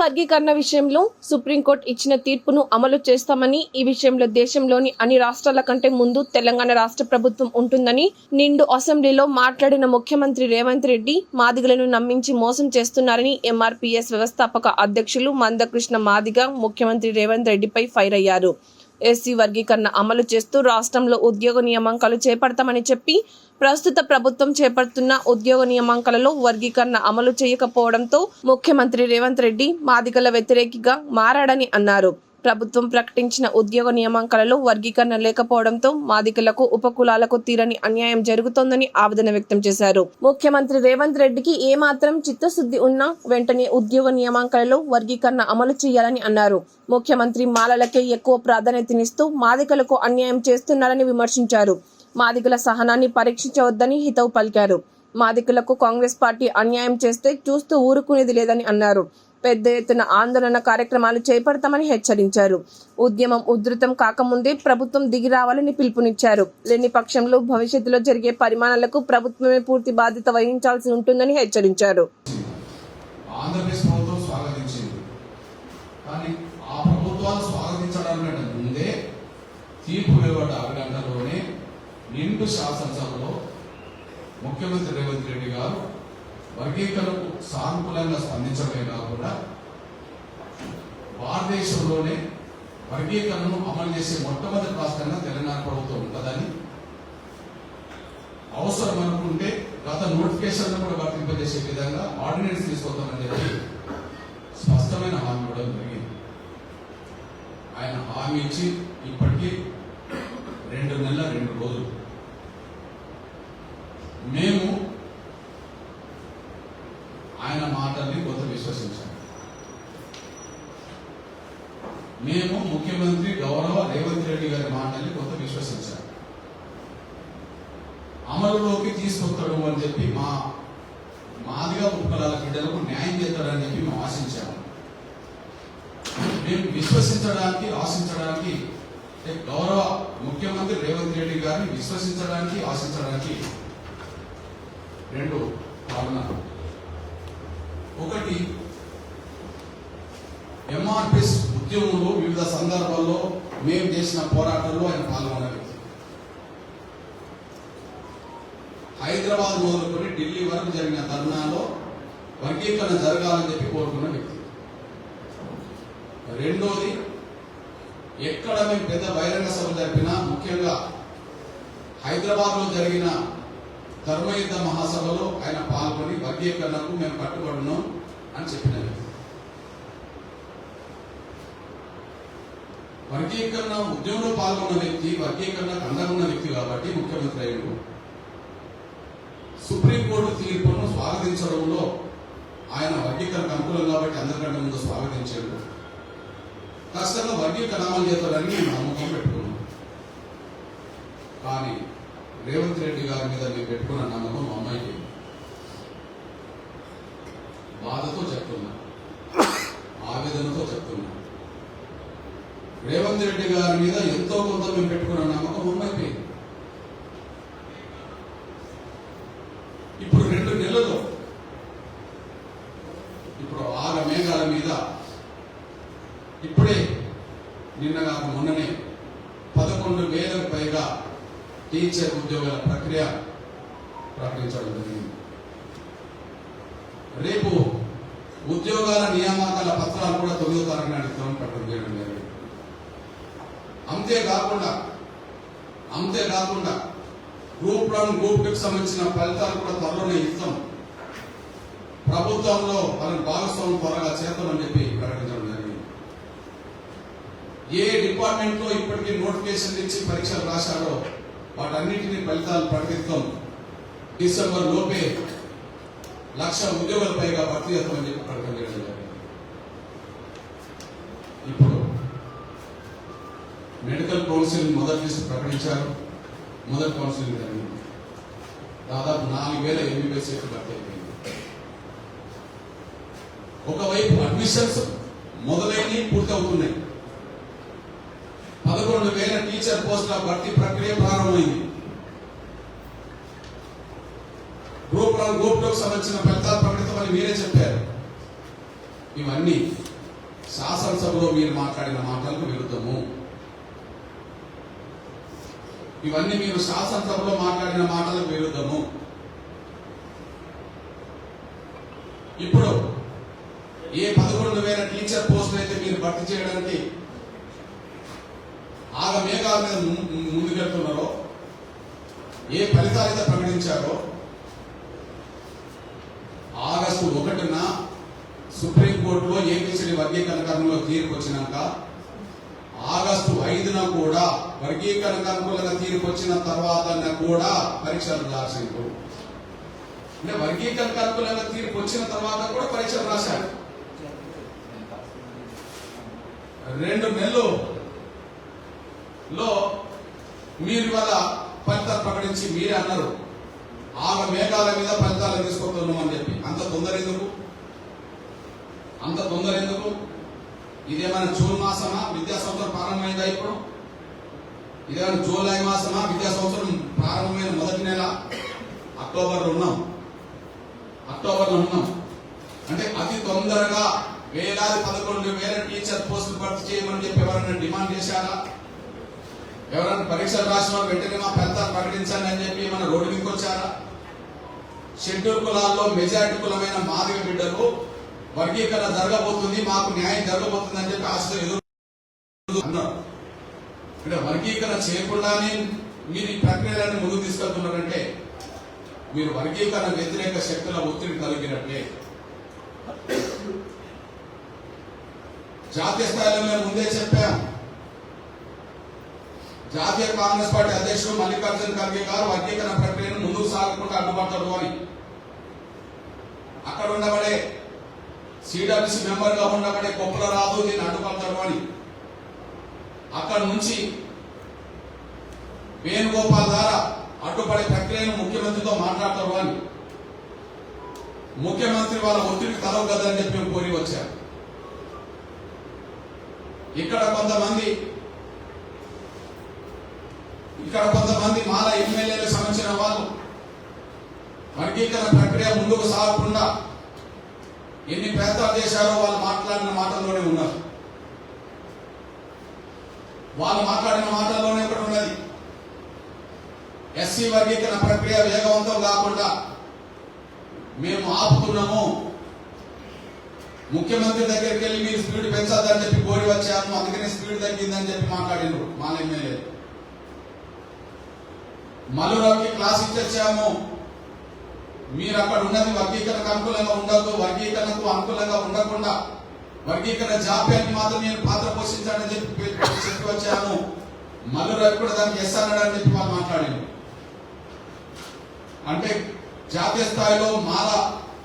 వర్గీకరణ విషయంలో సుప్రీంకోర్టు ఇచ్చిన తీర్పును అమలు చేస్తామని ఈ విషయంలో దేశంలోని అన్ని రాష్ట్రాల కంటే ముందు తెలంగాణ రాష్ట్ర ప్రభుత్వం ఉంటుందని నిండు అసెంబ్లీలో మాట్లాడిన ముఖ్యమంత్రి రేవంత్ రెడ్డి మాదిగలను నమ్మించి మోసం చేస్తున్నారని ఎంఆర్పీఎస్ వ్యవస్థాపక అధ్యక్షులు మందకృష్ణ మాదిగ ముఖ్యమంత్రి రేవంత్ రెడ్డిపై ఫైర్ అయ్యారు. ఎస్సీ వర్గీకరణ అమలు చేస్తూ రాష్ట్రంలో ఉద్యోగ నియామకాలు చేపడతామని చెప్పి ప్రస్తుత ప్రభుత్వం చేపడుతున్న ఉద్యోగ నియామకాలలో వర్గీకరణ అమలు చేయకపోవడంతో ముఖ్యమంత్రి రేవంత్ రెడ్డి మాదిగల వ్యతిరేకిగా మారాడని అన్నారు. ప్రభుత్వం ప్రకటించిన ఉద్యోగ నియామకాలలో వర్గీకరణ లేకపోవడంతో మాదికలకు ఉపకులాలకు తీరని అన్యాయం జరుగుతోందని ఆవేదన వ్యక్తం చేశారు. ముఖ్యమంత్రి రేవంత్ రెడ్డికి ఏమాత్రం చిత్తశుద్ధి ఉన్నా వెంటనే ఉద్యోగ నియామకాలలో వర్గీకరణ అమలు చేయాలని అన్నారు. ముఖ్యమంత్రి మాలలకే ఎక్కువ ప్రాధాన్యతనిస్తూ మాదికలకు అన్యాయం చేస్తున్నారని విమర్శించారు. మాదికల సహనాన్ని పరీక్షించవద్దని హితవు పలికారు. మాదికులకు కాంగ్రెస్ పార్టీ అన్యాయం చేస్తే చూస్తూ ఊరుకునేది లేదని అన్నారు. పెద్ద ఎత్తున ఆందోళన కార్యక్రమాలు చేపడతామని హెచ్చరించారు. ఉద్యమం ఉధృతం కాకముందే ప్రభుత్వం దిగి రావాలని పిలుపునిచ్చారు. లేని పక్షంలో భవిష్యత్తులో జరిగే పరిమాణాలకు ప్రభుత్వమే పూర్తి బాధ్యత వహించాల్సి ఉంటుందని హెచ్చరించారు. ఆంధ్రప్రదేశ్ ప్రభుత్వం స్వాగతించింది. కానీ ఆ ప్రభుత్వాలు స్వాగతించడానికి ముందే తీర్పు వెలువడ్డ అరగంటలోనే నిండు శాసనసభలో ముఖ్యమంత్రి రేవంత్ రెడ్డి గారు వర్గీకరణకు సానుకూలంగా స్పందించడమే కాకుండా భారతదేశంలోనే వర్గీకరణను అమలు చేసే మొట్టమొదటి రాష్ట్రంగా తెలంగాణ ప్రభుత్వం ఉంటుందని అవసరం అనుకుంటే గత నోటిఫికేషన్లు కూడా వర్తింపజేసే విధంగా ఆర్డినెన్స్ తీసుకొద్దామని చెప్పి స్పష్టమైన హామీ ఇవ్వడం జరిగింది. ఆయన హామీ ఇచ్చి ఇప్పటికీ రెండు నెలల రెండు రోజులు మేము ఆయన మాటల్ని కొంత విశ్వసించాం మేము ముఖ్యమంత్రి గౌరవ రేవంత్ రెడ్డి గారి మాటల్ని కొంత విశ్వసించాం అమలులోకి తీసుకొస్తాడు అని చెప్పి మా మాదిగా ఉపకులాల బిడ్డలకు న్యాయం చేస్తాడని చెప్పి మేము ఆశించాము. మేము విశ్వసించడానికి ఆశించడానికి గౌరవ ముఖ్యమంత్రి రేవంత్ రెడ్డి గారిని విశ్వసించడానికి ఆశించడానికి రెండు కారణాలు. ఒకటి ఎంఆర్పిఎస్ ఉద్యమంలో వివిధ సందర్భాల్లో మేము చేసిన పోరాటంలో ఆయన పాల్గొన్న వ్యక్తి హైదరాబాద్ మొదలుకొని ఢిల్లీ వరకు జరిగిన ధర్నాలో వర్గీకరణ జరగాలని చెప్పి కోరుకున్న వ్యక్తి. రెండోది ఎక్కడ మేము పెద్ద బహిరంగ సభ జరిపినా ముఖ్యంగా హైదరాబాద్లో జరిగిన ధర్మయుద్ధ మహాసభలో ఆయన పాల్గొని వర్గీకరణకు మేము కట్టుబడున్నాం అని చెప్పిన వ్యక్తి. వర్గీకరణ ఉద్యమంలో పాల్గొన్న వ్యక్తి వర్గీకరణకు అండగా ఉన్న వ్యక్తి కాబట్టి ముఖ్యమంత్రి అయ్యాడు సుప్రీంకోర్టు తీర్పును స్వాగతించడంలో ఆయన వర్గీకరణకు అనుకూలం కాబట్టి అందరికంటే ముందు స్వాగతించాడు ఖచ్చితంగా వర్గీకరణ అమలు చేస్తారని నేను నమ్మకం పెట్టుకున్నాను కానీ రేవంత్ రెడ్డి గారి మీద నేను పెట్టుకున్న నమ్మకం మా అమ్మాయికి బాధతో చెప్తున్నా. ఆవేదనతో చెప్తున్నా. రేవంత్ రెడ్డి గారి మీద ఎంతో కొంత మేము పెట్టుకున్న నమ్మకం అమ్మాయికి ఇప్పుడు రెండు నెలలు ఇప్పుడు ఆగ మేఘాల మీద ఇప్పుడే నిన్న కాక మొన్ననే పదకొండు వేలకు పైగా టీచర్ ఉద్యోగాల ప్రక్రియ ప్రకటించడం జరిగింది. రేపు ఉద్యోగాల నియామకాల పత్రాలు కూడా తొమ్మిదో తారీఖు నాడు ఇస్తామని ప్రకటన చేయడం జరిగింది. అంతేకాకుండా అంతేకాకుండా గ్రూప్ వన్ గ్రూప్ టూకి సంబంధించిన ఫలితాలు కూడా త్వరలోనే ఇస్తాం. ప్రభుత్వంలో వాళ్ళని భాగస్వామ్యం త్వరగా చేద్దామని చెప్పి ప్రకటించడం జరిగింది. ఏ డిపార్ట్మెంట్లో ఇప్పటికీ నోటిఫికేషన్ ఇచ్చి పరీక్షలు రాశారో వాటన్నిటిని ఫలితాలు ప్రకటిస్తాం. డిసెంబర్ లోపే లక్ష ఉద్యోగాల పైగా భర్తీ చేస్తామని చెప్పి ప్రకటన చేయడం జరిగింది. ఇప్పుడు మెడికల్ కౌన్సిల్ మొదటి లిస్ట్ ప్రకటించారు. మొదటి కౌన్సిలింగ్ జరిగింది. దాదాపు నాలుగు వేల ఎంబీబీఎస్ సీట్లు భర్తీ ఒకవైపు అడ్మిషన్స్ మొదలైనవి పూర్తి అవుతున్నాయి పదకొండు వేల టీచర్ పోస్టుల భర్తీ ప్రక్రియ ప్రారంభమైంది. గ్రూప్ వన్ గ్రూప్ టూకి సంబంధించిన ఫలితాలు ప్రకటితమని మీరే చెప్పారు. ఇవన్నీ శాసనసభలో మీరు మాట్లాడిన మాటలకు విరుద్ధము. ఇవన్నీ మీరు శాసనసభలో మాట్లాడిన మాటలకు విరుద్ధము. ఇప్పుడు ఏ పదకొండు వేల టీచర్ పోస్టులు అయితే మీరు భర్తీ చేయడానికి ఆగ మేఘాల మీద ముందు ము- ముందుకెళ్తున్నారో ఏ ఫలితాలు అయితే ప్రకటించారో ఆగస్టు ఒకటిన సుప్రీంకోర్టులో ఏపీసీ వర్గీకరణ కర్మలో తీర్పు వచ్చినాక ఆగస్టు ఐదున కూడా వర్గీకరణ అనుకూలంగా తీర్పు వచ్చిన తర్వాత కూడా పరీక్షలు రాసిండు అంటే వర్గీకరణ అనుకూలంగా తీర్పు వచ్చిన తర్వాత కూడా పరీక్షలు రాశాడు రెండు నెలలు లో మీరు వల్ల ఫలితాలు ప్రకటించి మీరే అన్నారు. ఆమె మేఘాల మీద ఫలితాలు తీసుకుంటున్నాం అని చెప్పి. అంత తొందర ఎందుకు? అంత తొందర ఎందుకు? ఇదేమైనా జూన్ మాసమా? విద్యా సంవత్సరం ప్రారంభమైందా ఇప్పుడు? ఇదేమైనా జూలై మాసమా? విద్యా సంవత్సరం ప్రారంభమైన మొదటి నెల? అక్టోబర్లో ఉన్నాం. అక్టోబర్లో ఉన్నాం. అంటే అతి తొందరగా వేలాది పదకొండు వేల టీచర్ పోస్టులు భర్తీ చేయమని చెప్పి ఎవరైనా డిమాండ్ చేశారా? ఎవరైనా పరీక్షలు రాసిన వెంటనే మా పెద్ద ప్రకటించండి అని చెప్పి మన రోడ్డు మీదకి వచ్చారా? షెడ్యూల్ కులాల్లో మెజారిటీ కులమైన మాదిగ బిడ్డలు వర్గీకరణ జరగబోతుంది మాకు న్యాయం జరగబోతుంది అని చెప్పి ఆశతో ఎదురు అన్నారు. ఇక్కడ వర్గీకరణ చేయకుండానే మీరు ఈ ప్రక్రియలను ముందుకు తీసుకెళ్తున్నారంటే మీరు వర్గీకరణ వ్యతిరేక శక్తుల ఒత్తిడి కలిగినట్టే. జాతీయ స్థాయిలో మేము ముందే చెప్పాం. జాతీయ కాంగ్రెస్ పార్టీ అధ్యక్షుడు మల్లికార్జున ఖర్గే గారు వర్గీకరణ ప్రక్రియను ముందుకు సాగకుండా అడ్డుపడతాడు అని. అక్కడ ఉండబడే సిడబ్ల్యూసి మెంబర్గా ఉండబడే కొప్పుల రాదు దీన్ని అడ్డుపడతాడు అని. అక్కడ నుంచి వేణుగోపాల్ ద్వారా అడ్డుపడే ప్రక్రియను ముఖ్యమంత్రితో మాట్లాడతారు అని. ముఖ్యమంత్రి వాళ్ళ ఒత్తిడికి తలవగదని చెప్పి కోరి వచ్చారు ఇక్కడ కొంతమంది ఇక్కడ కొంతమంది మాల ఎమ్మెల్యేలకు సంబంధించిన వాళ్ళు వర్గీకరణ ప్రక్రియ ముందుకు సాగకుండా ఎన్ని ప్రయత్నాలు చేశారో వాళ్ళు మాట్లాడిన మాటల్లోనే ఉన్నారు. వాళ్ళు మాట్లాడిన మాటల్లోనే ఒకటి ఉన్నది. ఎస్సీ వర్గీకరణ ప్రక్రియ వేగవంతం కాకుండా మేము ఆపుతున్నాము ముఖ్యమంత్రి దగ్గరికి వెళ్ళి మీరు స్పీడ్ పెంచొద్దని చెప్పి కోరి వచ్చాము అందుకనే స్పీడ్ తగ్గిందని చెప్పి మాట్లాడినారు మా ఎమ్మెల్యే. మలురావుకి క్లాస్ ఇచ్చొచ్చాము మీరు అక్కడ ఉన్నది వర్గీకరణకు అనుకూలంగా ఉండదు వర్గీకరణకు అనుకూలంగా ఉండకుండా వర్గీకరణ జాప్యాన్ని మాత్రం నేను పాత్ర పోషించానని చెప్పి చెప్పి వచ్చాను. మల్లురావు కూడా దానికి ఎస్ అన్నాడని చెప్పి వాళ్ళు అంటే జాతీయ స్థాయిలో మాల